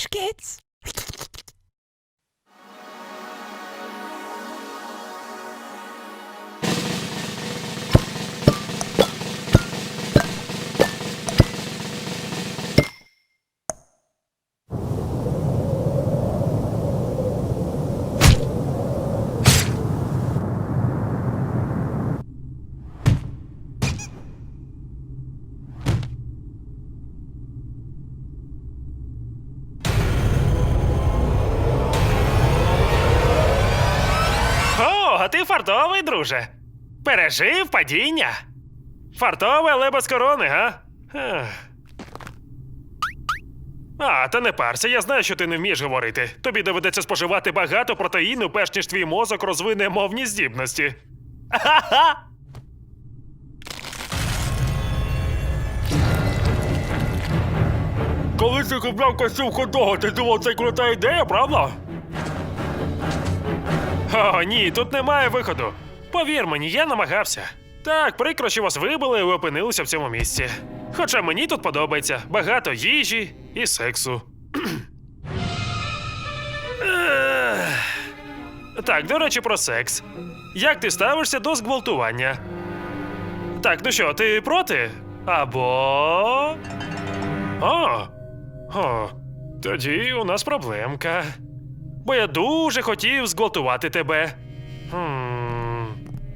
Los geht's! Фартовий, друже. Пережив падіння. Фартове, але без корони, га? А, та не парся, я знаю, що ти не вмієш говорити. Тобі доведеться споживати багато протеїну, перш ніж твій мозок розвине мовні здібності. Ха-ха! Коли ти купляв костюм ходого, ти думав, це крута ідея, правда? О, ні, тут немає виходу. Повір мені, я намагався. Так, прикро, що вас вибили і ви опинилися в цьому місці. Хоча мені тут подобається багато їжі і сексу. Так, до речі, про секс. Як ти ставишся до зґвалтування? Так, ну що, ти проти? Або. О. О. Тоді у нас проблемка. Бо я дуже хотів зґвалтувати тебе. Хм.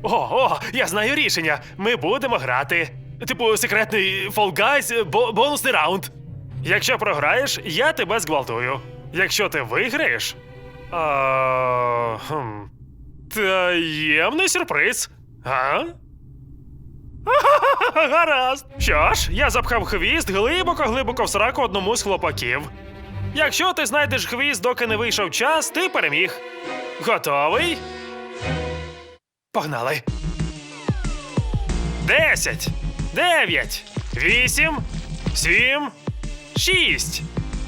О, о, я знаю рішення. Ми будемо грати. Типу, секретний Fall Guys бо- бонусний раунд. Якщо програєш, я тебе зґвалтую. Якщо ти виграєш. А, хм. Таємний сюрприз. А? Гаразд. Що ж, я запхав хвіст глибоко-глибоко в сраку одному з хлопаків. Якщо ти знайдеш хвіст, доки не вийшов час, ти переміг. Готовий? Погнали. Десять, дев'ять, вісім, сім, шість,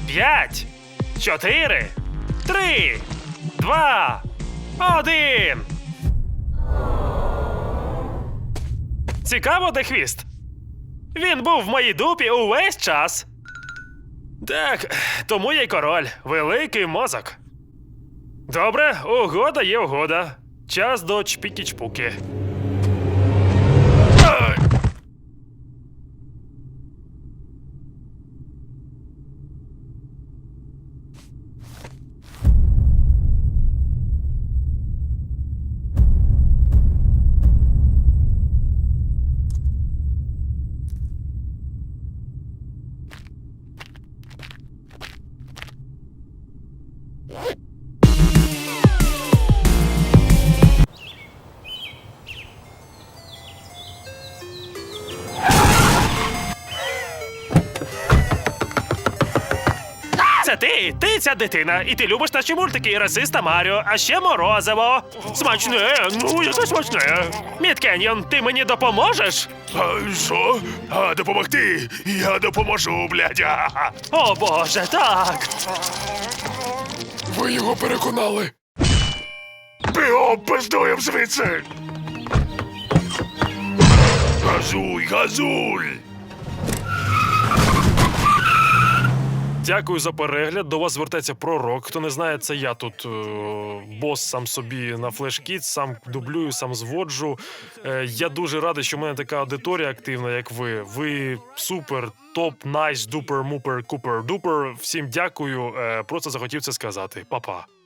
п'ять, чотири, три, два, один. Цікаво, де хвіст? Він був в моїй дупі увесь час. Так, тому я й король. Великий мозок. Добре, угода є угода. Час до чпікі-чпуки. Це ти, ти ця дитина, і ти любиш наші мультики, расиста Маріо, а ще морозиво. Смачне, ну яке смачне. Мід Кеньйон, ти мені допоможеш? А що? А допомогти? Я допоможу, блядь. А, О боже, так. Ви його переконали. Бігом пиздуєм звідси. Газуй, газуй! Дякую за перегляд. До вас звертається пророк. Хто не знає, це я тут е, бос сам собі на флешкіт, сам дублюю, сам зводжу. Е, я дуже радий, що в мене така аудиторія активна, як ви. Ви супер, топ, найс, дупер, мупер, купер, дупер. Всім дякую. Е, просто захотів це сказати. Па-па.